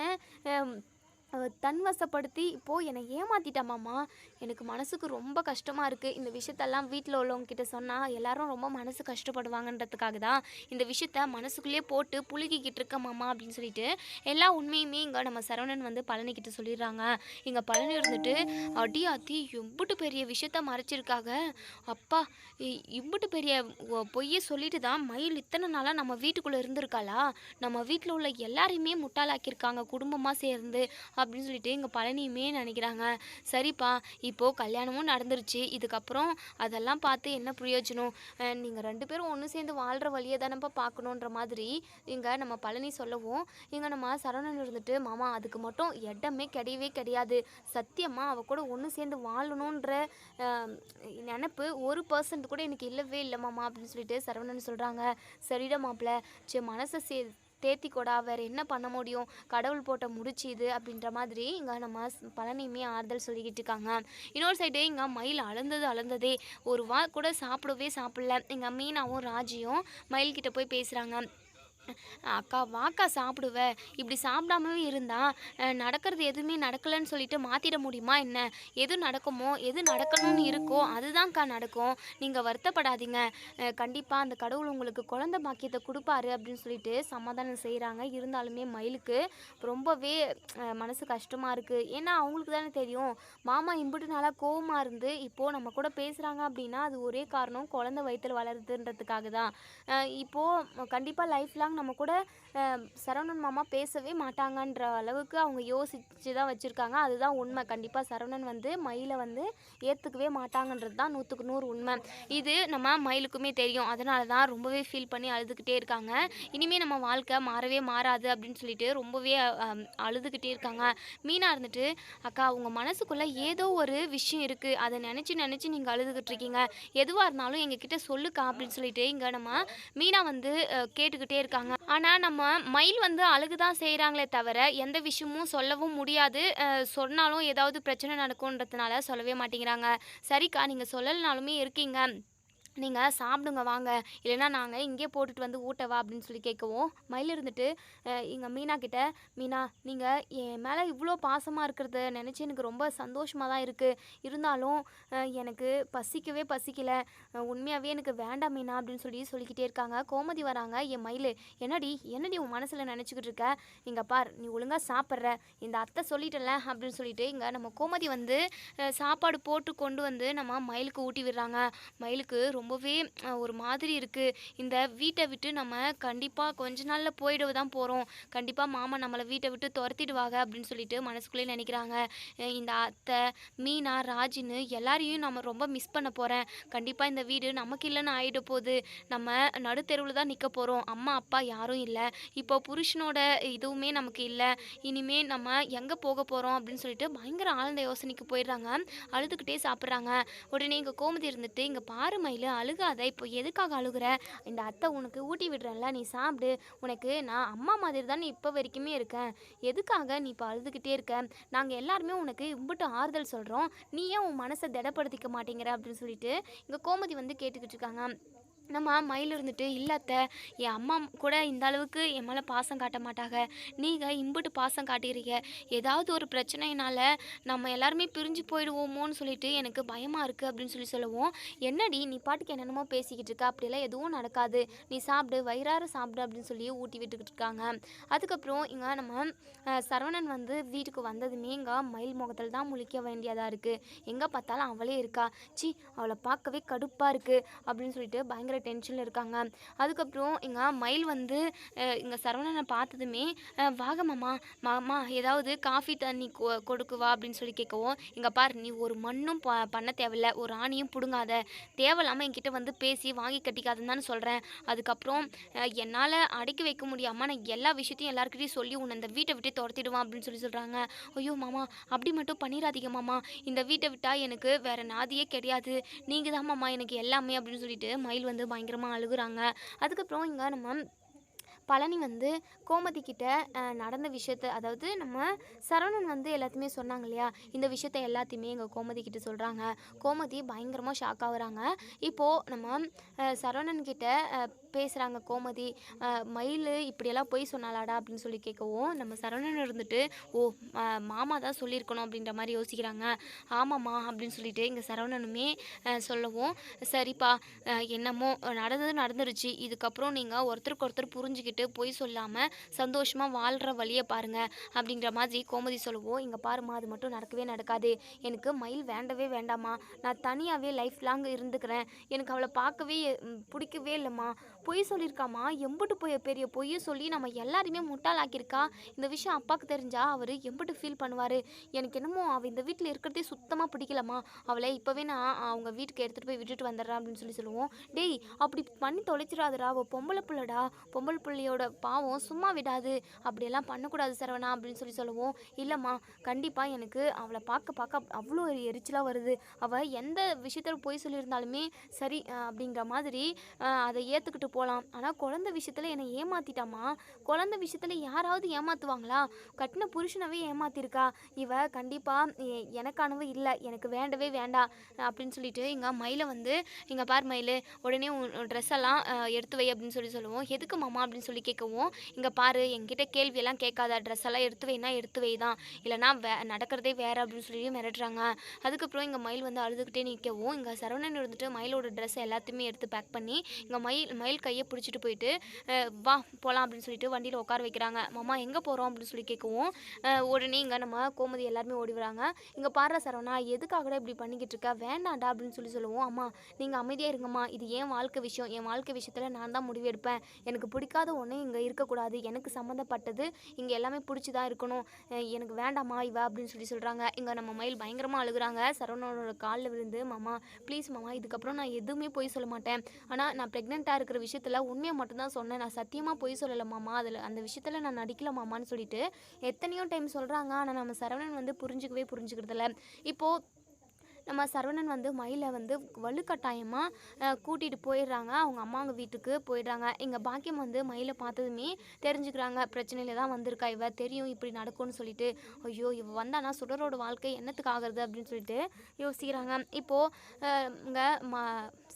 தன்வசப்படுத்தி இப்போது என்னை ஏமாத்திட்டாமாம்மா எனக்கு மனசுக்கு ரொம்ப கஷ்டமாக இருக்குது இந்த விஷயத்தெல்லாம் வீட்டில் உள்ளவங்க கிட்ட சொன்னால் எல்லாரும் ரொம்ப மனசு கஷ்டப்படுவாங்கன்றதுக்காக தான் இந்த விஷயத்த மனசுக்குள்ளேயே போட்டு புழுகிக்கிட்டு இருக்க மாமா அப்படின்னு சொல்லிட்டு எல்லா உண்மையுமே இங்கே நம்ம சரவணன் வந்து பழனிக்கிட்ட சொல்லிடுறாங்க. இங்கே பழனி இருந்துட்டு அடி அத்தி எம்பிட்டு பெரிய விஷயத்த மறைச்சிருக்காங்க அப்பா இ- பெரிய ஒ- பொய்யை சொல்லிட்டு தான் மயில் இத்தனை நாளாக நம்ம வீட்டுக்குள்ளே இருந்திருக்காளா? நம்ம வீட்டில் உள்ள எல்லாரையுமே முட்டாளாக்கியிருக்காங்க குடும்பமாக சேர்ந்து அப்படின்னு சொல்லிட்டு இங்கே பழனியுமே நினைக்கிறாங்க. சரிப்பா இப்போது கல்யாணமும் நடந்துருச்சு. இதுக்கப்புறம் அதெல்லாம் பார்த்து என்ன பிரயோஜனம்? நீங்கள் ரெண்டு பேரும் ஒன்று சேர்ந்து வாழ்கிற வழியை தானப்பா பார்க்கணுன்ற மாதிரி இங்கே நம்ம பழனி சொல்லவும் இங்கே நம்ம சரவணன் இருந்துட்டு மாமா அதுக்கு மட்டும் இடமே கிடையவே கிடையாது. சத்தியமாக அவள் கூட ஒன்று சேர்ந்து வாழணுன்ற நினப்பு ஒரு பர்சன்ட் கூட எனக்கு இல்லவே இல்லை மாமா அப்படின்னு சொல்லிட்டு சரவணன் சொல்கிறாங்க சரிடா மாப்பிள்ள. சரி மனசை சே தேத்திக்கோடா வேற என்ன பண்ண முடியும்? கடவுள் போட்ட முடிச்சிது அப்படின்ற மாதிரி இங்கே நம்ம பழனியுமே ஆறுதல் சொல்லிக்கிட்டு இருக்காங்க. இன்னொரு சைடு இங்கே மயில் அளந்தது அளந்ததே ஒரு வா கூட சாப்பிடவே சாப்பிடல. எங்கள் மீனாவும் ராஜியும் மயில்கிட்ட போய் பேசுகிறாங்க அக்கா வாக்கா சாப்பிடுவ. இப்படி சாப்பிடாமவே இருந்தா நடக்கிறது எதுவுமே நடக்கலைன்னு சொல்லிட்டு மாற்றிட முடியுமா என்ன? எது நடக்குமோ எது நடக்கணும்னு இருக்கோ அதுதான்க்கா நடக்கும். நீங்கள் வருத்தப்படாதீங்க. கண்டிப்பாக அந்த கடவுள் உங்களுக்கு குழந்த பாக்கியத்தை கொடுப்பாரு அப்படின்னு சொல்லிட்டு சமாதானம் செய்கிறாங்க இருந்தாலுமே மயிலுக்கு ரொம்பவே மனசு கஷ்டமாக இருக்குது ஏன்னா அவங்களுக்கு தானே தெரியும். மாமா இம்புட்டு நாளாக கோவமாக இருந்து இப்போது நம்ம கூட பேசுகிறாங்க அப்படின்னா அது ஒரே காரணம் குழந்தை வயிற்றில் வளருதுன்றதுக்காக தான் இப்போது கண்டிப்பாக லைஃப் லாங் நம்ம கூட சரவணன் மாமா பேசவே மாட்டாங்கன்ற அளவுக்கு அவங்க யோசித்து தான் வச்சுருக்காங்க. அதுதான் உண்மை. கண்டிப்பாக சரவணன் வந்து மயிலை வந்து ஏற்றுக்கவே மாட்டாங்கன்றது தான் நூற்றுக்கு நூறு உண்மை. இது நம்ம மயிலுக்குமே தெரியும். அதனால தான் ரொம்பவே ஃபீல் பண்ணி அழுதுகிட்டே இருக்காங்க. இனிமேல் நம்ம வாழ்க்கை மாறவே மாறாது அப்படின்னு சொல்லிட்டு ரொம்பவே அழுதுகிட்டே இருக்காங்க. மீனாக இருந்துட்டு அக்கா உங்கள் மனசுக்குள்ளே ஏதோ ஒரு விஷயம் இருக்குது அதை நினச்சி நினச்சி நீங்கள் அழுதுகிட்டு இருக்கீங்க. எதுவாக இருந்தாலும் எங்ககிட்ட சொல்லுக்கா அப்படின்னு சொல்லிட்டு இங்கே நம்ம மீனா வந்து கேட்டுக்கிட்டே இருக்காங்க. ஆனால் நம்ம மயில் வந்து அழுகு தான் செய்கிறாங்களே தவிர எந்த விஷயமும் சொல்லவும் முடியாது. சொன்னாலும் ஏதாவது பிரச்சனை நடக்கும்ன்றதுனால சொல்லவே மாட்டேங்கிறாங்க. சரிக்கா நீங்கள் சொல்லலைனாலுமே இருக்கீங்க. நீங்கள் சாப்பிடுங்க வாங்க. இல்லைன்னா நாங்கள் இங்கேயே போட்டுட்டு வந்து ஊட்டவா அப்படின்னு சொல்லி கேட்கவும் மயில் இருந்துட்டு எங்கள் மீனா கிட்ட மீனா நீங்கள் என் மேலே இவ்வளோ பாசமாக இருக்கிறத நினச்சி எனக்கு ரொம்ப சந்தோஷமாக தான் இருக்குது இருந்தாலும் எனக்கு பசிக்கவே பசிக்கல. உண்மையாகவே எனக்கு வேண்டாம் மீனா அப்படின்னு சொல்லி சொல்லிக்கிட்டே இருக்காங்க. கோமதி வராங்க என் மயில் என்னடி என்னடி உன் மனசில் நினச்சிக்கிட்டு இருக்க? இங்கே பார் நீ ஒழுங்காக சாப்பிட்ற. இந்த அத்தை சொல்லிட்டல அப்படின்னு சொல்லிட்டு இங்கே நம்ம கோமதி வந்து சாப்பாடு போட்டு கொண்டு வந்து நம்ம மயிலுக்கு ஊட்டி விடுறாங்க. மயிலுக்கு ரொம்ப ரொம்பவே ஒரு மாதிரி இருக்குது இந்த வீட்டை விட்டு நம்ம கண்டிப்பாக கொஞ்ச நாளில் போயிட தான் போகிறோம் கண்டிப்பாக மாமா நம்மளை வீட்டை விட்டு துரத்திடுவாங்க அப்படின்னு சொல்லிட்டு மனசுக்குள்ளே நினைக்கிறாங்க. இந்த அத்தை மீனா ராஜின்னு எல்லாரையும் நம்ம ரொம்ப மிஸ் பண்ண போகிறேன் கண்டிப்பாக இந்த வீடு நமக்கு இல்லைன்னு ஆகிட போகுது. நம்ம நடுத்தெருவில் தான் நிற்க போகிறோம் அம்மா அப்பா யாரும் இல்லை. இப்போ புருஷனோட இதுவுமே நமக்கு இல்லை. இனிமேல் நம்ம எங்கே போக போகிறோம் அப்படின்னு சொல்லிட்டு பயங்கர ஆழ்ந்த யோசனைக்கு போயிடுறாங்க. அழுதுகிட்டே சாப்பிட்றாங்க. உடனே இங்கே கோமதி இருந்துட்டு இங்கே பாரு மயில் அழுகாத இப்போ எதுக்காக அழுகுற? இந்த அத்தை உனக்கு ஊட்டி விடுறேன்ல நீ சாப்பிடு. உனக்கு நான் அம்மா மாதிரி தான் இப்போ வரைக்குமே இருக்கேன் எதுக்காக நீ இப்போ அழுதுகிட்டே இருக்க? நாங்கள் எல்லாருமே உனக்கு இம்பிட்டு ஆறுதல் சொல்கிறோம் நீ ஏன் உன் மனசை திடப்படுத்திக்க மாட்டேங்கிற அப்படின்னு சொல்லிட்டு இங்கே கோமதி வந்து கேட்டுக்கிட்டு இருக்காங்க. நம்ம மயில் இருந்துட்டு இல்லாத்த என் அம்மா கூட இந்த அளவுக்கு என் மேலே பாசம் காட்ட மாட்டாங்க. நீங்கள் இம்புட்டு பாசம் காட்டுகிறீங்க ஏதாவது ஒரு பிரச்சனையினால் நம்ம எல்லாருமே பிரிஞ்சு போயிடுவோமோன்னு சொல்லிட்டு எனக்கு பயமாக இருக்குது அப்படின்னு சொல்லி சொல்லுவோம். என்னடி நீ பாட்டுக்கு என்னென்னமோ பேசிக்கிட்டு இருக்க. அப்படிலாம் எதுவும் நடக்காது. நீ சாப்பிடு வயிறார சாப்பிடு அப்படின்னு சொல்லி ஊட்டி விட்டுக்கிட்டு இருக்காங்க. அதுக்கப்புறம் இங்கே நம்ம சரவணன் வந்து வீட்டுக்கு வந்ததுமே இங்கே மயில் முகத்தில் தான் முழிக்க வேண்டியதாக இருக்குது எங்கே பார்த்தாலும் அவளே இருக்கா. சி அவளை பார்க்கவே கடுப்பாக இருக்குது அப்படின்னு சொல்லிட்டு பயங்கர டென்ஷனில் இருக்காங்க. அதுக்கப்புறம் எங்கள் மயில் வந்து இங்கே சரவணனை பார்த்ததுமே அஹ், வாங்க மாமா மாமா ஏதாவது காஃபி தண்ணி கொ கொடுக்குவா அப்படின்னு சொல்லி கேட்கவும் இங்கே பாரு நீ ஒரு மண்ணும் ப பண்ண தேவையில்ல ஒரு ஆணியும் பிடுங்காத. தேவையில்லாமல் என்கிட்ட வந்து பேசி வாங்கி கட்டிக்காதுன்னு தான் சொல்கிறேன் அதுக்கப்புறம் என்னால் அடக்கி வைக்க முடியாமல் நான் எல்லா விஷயத்தையும் எல்லாருக்கிட்டையும் சொல்லி உன்னை இந்த வீட்டை விட்டு துரத்திடுவான் அப்படின்னு சொல்லி சொல்கிறாங்க ஐயோ மாமா அப்படி மட்டும் பண்ணிடாதீங்க மாமா. இந்த வீட்டை விட்டால் எனக்கு வேறு நாதியே கிடையாது. நீங்கள் தான் மாமா எனக்கு எல்லாமே அப்படின்னு சொல்லிட்டு மயில் வந்து பயங்கரமாக அழுகுறாங்க. அதுக்கப்புறம் இங்கே நம்ம பழனி வந்து கோமதி கிட்ட நடந்த விஷயத்த அதாவது நம்ம சரவணன் வந்து எல்லாத்தையுமே சொன்னாங்க இல்லையா? இந்த விஷயத்த எல்லாத்தையுமே எங்கள் கோமதி கிட்ட சொல்கிறாங்க கோமதி பயங்கரமாக ஷாக் ஆகுறாங்க. இப்போது நம்ம சரவணன் கிட்ட பேசுகிறாங்க கோமதி. மயில் இப்படியெல்லாம் போய் சொன்னாலாடா அப்படின்னு சொல்லி கேட்கவும் நம்ம சரவணன் இருந்துட்டு ஓ மாமா தான் சொல்லியிருக்கணும் அப்படின்ற மாதிரி யோசிக்கிறாங்க. ஆமாம்மா அப்படின்னு சொல்லிட்டு இங்கே சரவணனுமே சொல்லவும் சரிப்பா என்னமோ நடந்தது நடந்துருச்சு. இதுக்கப்புறம் நீங்கள் ஒருத்தருக்கு ஒருத்தர் புரிஞ்சுக்கிட்டு பொய் சொல்லாமல் சந்தோஷமாக வாழ்கிற வழியை பாருங்க அப்படின்ற மாதிரி கோமதி சொல்லுவோம் இங்கே பாருமா அது மட்டும் நடக்கவே நடக்காது. எனக்கு மயில் வேண்டவே வேண்டாம்மா. நான் தனியாகவே லைஃப் லாங் இருந்துக்கிறேன். எனக்கு அவளை பார்க்கவே பிடிக்கவே இல்லைம்மா. பொய் சொல்லியிருக்காம்மா எம்புட்டு போய் பெரிய பொய்யை சொல்லி நம்ம எல்லாருமே முட்டாளாக்கியிருக்கா. இந்த விஷயம் அப்பாவுக்கு தெரிஞ்சா அவர் எம்புட்டு ஃபீல் பண்ணுவார். எனக்கு என்னமோ அவள் இந்த வீட்டில் இருக்கிறதே சுத்தமாக பிடிக்கலம்மா. அவளை இப்போவே நான் அவங்க வீட்டுக்கு எடுத்துகிட்டு போய் விட்டுட்டு வந்துடுறேன் அப்படின்னு சொல்லி சொல்லுவோம். டேய் அப்படி பண்ணி தொலைச்சிடாதடா. அவள் பொம்பளை பிள்ளைடா. பொம்பளை பிள்ளையோட பாவம் சும்மா விடாது. அப்படியெல்லாம் பண்ணக்கூடாது சரவணா அப்படின்னு சொல்லி சொல்லுவோம். இல்லைம்மா கண்டிப்பாக எனக்கு அவளை பார்க்க பார்க்க அவ்வளோ ஒரு எரிச்சலாக வருது. அவள் எந்த விஷயத்தில் போய் சொல்லியிருந்தாலுமே சரி அப்படிங்கிற மாதிரி அதை ஏற்றுக்கிட்டு போகலாம் ஆனால் குழந்தை விஷயத்தில் என்னை ஏமாத்திட்டாமா குழந்தை விஷயத்தில் யாராவது ஏமாற்றுவாங்களா கட்டின புருஷனவே ஏமாத்திருக்கா. இவ கண்டிப்பாக எனக்கானவ இல்லை. எனக்கு வேண்டவே வேண்டாம் அப்படின்னு சொல்லிட்டு இங்கே மயிலை வந்து இங்கே பார் மயில் உடனே உன் ட்ரெஸ் எல்லாம் எடுத்து வை அப்படின்னு சொல்லி சொல்லுவோம். எதுக்கு மாமா? அப்படின்னு சொல்லி கேட்கவும் இங்கே பாரு என்கிட்ட கேள்வியெல்லாம் கேட்காத. ட்ரெஸ் எல்லாம் எடுத்து வைனா எடுத்து வை தான். இல்லைனா வே நடக்கிறதே வேறு அப்படின்னு சொல்லி மிரட்டுறாங்க. அதுக்கப்புறம் இங்கே மயில் வந்து அழுதுகிட்டே நிற்கவும் இங்கே சரவணன் இருந்துட்டு மயிலோட ட்ரெஸ் எல்லாத்தையுமே எடுத்து பேக் பண்ணி இங்கே மயில் மயில் கையை பிடிச்சிட்டு போயிட்டு வா போகலாம் அப்படின்னு சொல்லிட்டு வண்டியில் உட்கார வைக்கிறாங்க. மாமா எங்கே போகிறோம் அப்படின்னு சொல்லி கேட்கவும் உடனே இங்கே நம்ம கோமதி எல்லாருமே ஓடி வராங்க. இங்கே பாடுற சரவணா எதுக்காகடா இப்படி பண்ணிக்கிட்டு இருக்க? வேண்டாம்டா அப்படின்னு சொல்லி சொல்லுவோம். அம்மா நீங்கள் அமைதியாக இருங்கம்மா. இது என் வாழ்க்கை விஷயம்? என் வாழ்க்கை விஷயத்தில் நான் தான் முடிவெடுப்பேன் எனக்கு பிடிக்காத ஒன்று இங்கே இருக்கக்கூடாது. எனக்கு சம்மந்தப்பட்டது இங்கே எல்லாமே பிடிச்சி தான் இருக்கணும். எனக்கு வேண்டாம்மா இவ அப்படின்னு சொல்லி சொல்கிறாங்க இங்கே நம்ம மயில் பயங்கரமாக அழுகுறாங்க. சரவணனோட காலில் விழுந்து மாமா ப்ளீஸ் மாமா இதுக்கப்புறம் நான் எதுவுமே போய் சொல்ல மாட்டேன். ஆனால் நான் ப்ரெக்னெண்ட்டாக இருக்கிற விஷயத்தில் உண்மையை மட்டும்தான் சொன்னேன். நான் சத்தியமாக போய் சொல்லலை மாமா. அதில் அந்த விஷயத்தில் நான் நடிக்கலமாமான்னு சொல்லிட்டு எத்தனையோ டைம் சொல்கிறாங்க ஆனால் நம்ம சரவணன் வந்து புரிஞ்சுக்கவே புரிஞ்சுக்கிறதில்ல. இப்போது நம்ம சரவணன் வந்து மயிலை வந்து வலுக்கட்டாயமாக கூட்டிகிட்டு போயிடுறாங்க. அவங்க அம்மாங்க வீட்டுக்கு போயிடுறாங்க. இங்கே பாக்கியம் வந்து மயிலை பார்த்ததுமே தெரிஞ்சுக்கிறாங்க. பிரச்சனையில தான் வந்திருக்கா. இவ தெரியும் இப்படி நடக்கும்னு சொல்லிட்டு ஐயோ இவ வந்தானா சுடரோட வாழ்க்கை என்னத்துக்கு ஆகிறது? அப்படின்னு சொல்லிட்டு யோசிக்கிறாங்க. இப்போது இங்கே ம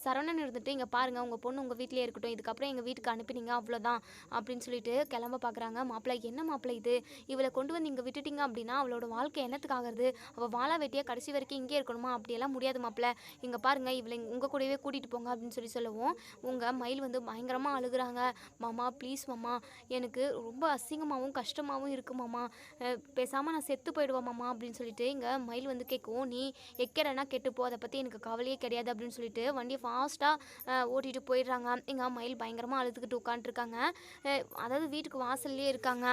சரவணன் இருந்துட்டு இங்கே பாருங்கள் உங்கள் பொண்ணு உங்கள் வீட்டிலே இருக்கட்டும். இதுக்கப்புறம் எங்கள் வீட்டுக்கு அனுப்பினீங்க அவ்வளோதான் அப்படின்னு சொல்லிட்டு கிளம்ப பார்க்குறாங்க மாப்பிள்ளை என்ன மாப்பிள்ளை இது? இவளை கொண்டு வந்து இங்கே விட்டுட்டீங்க அப்படின்னா அவளோட வாழ்க்கை என்னத்துக்கு ஆகிறது? அவள் வாழா வெட்டியாக கடைசி வரைக்கும் இங்கே இருக்கணுமா? அப்படியெல்லாம் முடியாது மாப்பிள்ளை. இங்கே பாருங்கள் இவளை உங்கள் கூடவே கூட்டிகிட்டு போங்க அப்படின்னு சொல்லி சொல்லவும். உங்கள் மயில் வந்து பயங்கரமாக அழுகுறாங்க. மாமா ப்ளீஸ் மாமா எனக்கு ரொம்ப அசிங்கமாகவும் கஷ்டமாகவும் இருக்குது மாமா. பேசாமல் நான் செத்து போயிடுவேன் மாமா அப்படின்னு சொல்லிட்டு இங்கே மயில் வந்து கேட்கும் நீ எக்கறனா கெட்டுப்போ அதை பற்றி எனக்கு கவலையே கிடையாது அப்படின்னு சொல்லிட்டு வண்டியை ஃபாஸ்ட்டாக ஓட்டிகிட்டு போயிடுறாங்க. இங்கே மயில் பயங்கரமாக அழுதுகிட்டு உட்காந்துருக்காங்க அதாவது வீட்டுக்கு வாசல்லே இருக்காங்க.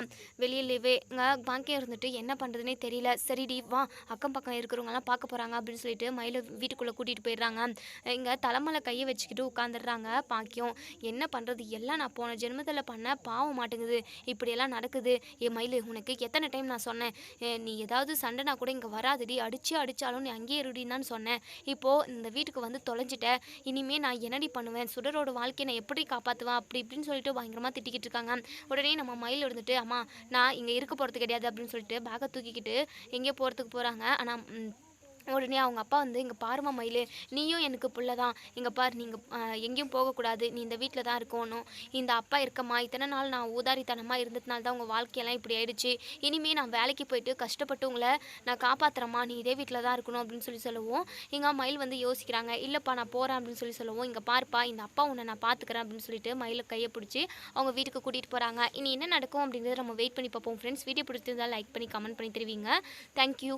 வெளியிலேவே இங்கே பாங்கே இருந்துட்டு என்ன பண்ணுறதுனே தெரியல. சரிடி வா அக்கம் பக்கம் இருக்கிறவங்கலாம் பார்க்க போகிறாங்க அப்படின்னு சொல்லிட்டு சொல்லிட்டு மயிலை வீட்டுக்குள்ளே கூட்டிகிட்டு போயிடுறாங்க. இங்கே தலைமலை கையை வச்சுக்கிட்டு உட்காந்துடுறாங்க பாக்கியம். என்ன பண்ணுறது? எல்லாம் நான் போன ஜென்மத்தில் பண்ண பாவம் மாட்டேங்குது. இப்படியெல்லாம் நடக்குது. ஏ மயில் உனக்கு எத்தனை டைம் நான் சொன்னேன்? நீ ஏதாவது சண்டைனா கூட இங்கே வராதடி. அடிச்சு அடித்தாலும் நீ அங்கேயே இருடின்னு சொன்னேன். இப்போது இந்த வீட்டுக்கு வந்து தொலைஞ்சிட்டேன் இனிமேல் நான் என்னடி பண்ணுவேன்? சுடரோட வாழ்க்கையை நான் எப்படி காப்பாற்றுவேன்? அப்படி இப்படின்னு சொல்லிட்டு பயங்கரமாக திட்டிக்கிட்டு இருக்காங்க. உடனே நம்ம மயில் இருந்துட்டு அம்மா நான் இங்கே இருக்க போகிறது கிடையாது அப்படின்னு சொல்லிட்டு பேக்கை தூக்கிக்கிட்டு எங்கேயோ போகிறதுக்கு போகிறாங்க. ஆனால் உடனே அவங்க அப்பா வந்து இங்கே பாருமா மயில் நீயும் எனக்கு புள்ள தான். இங்கே பார் நீங்கள் எங்கேயும் போகக்கூடாது. நீ இந்த வீட்டில் தான் இருக்கணும். இந்த அப்பா இருக்கம்மா. இத்தனை நாள் நான் ஊதாரித்தனமாக இருந்ததுனால தான் உங்கள் வாழ்க்கையெல்லாம் இப்படி ஆயிடுச்சு. இனிமேல் நான் வேலைக்கு போயிட்டு கஷ்டப்பட்டு உங்களை நான் காப்பாற்றுறேம்மா நீ இதே வீட்டில் தான் இருக்கணும் அப்படின்னு சொல்லி சொல்லவும். எங்கள் மயில் வந்து யோசிக்கிறாங்க இல்லைப்பா நான் போகிறேன் அப்படின்னு சொல்லி சொல்லவும். இங்கே பார்ப்பா இந்த அப்பா உன்னை நான் பார்த்துக்கிறேன் அப்படின்னு சொல்லிட்டு மயிலை கையை பிடிச்சி அவங்க வீட்டுக்கு கூட்டிகிட்டு போகிறாங்க இனி என்ன நடக்கும் அப்படிங்கிறத நம்ம வெயிட் பண்ணி பார்ப்போம் ஃப்ரெண்ட்ஸ் வீடியோ பிடிச்சிருந்தால் லைக் பண்ணி கமெண்ட் பண்ணி தெரிவிங்க. Thank you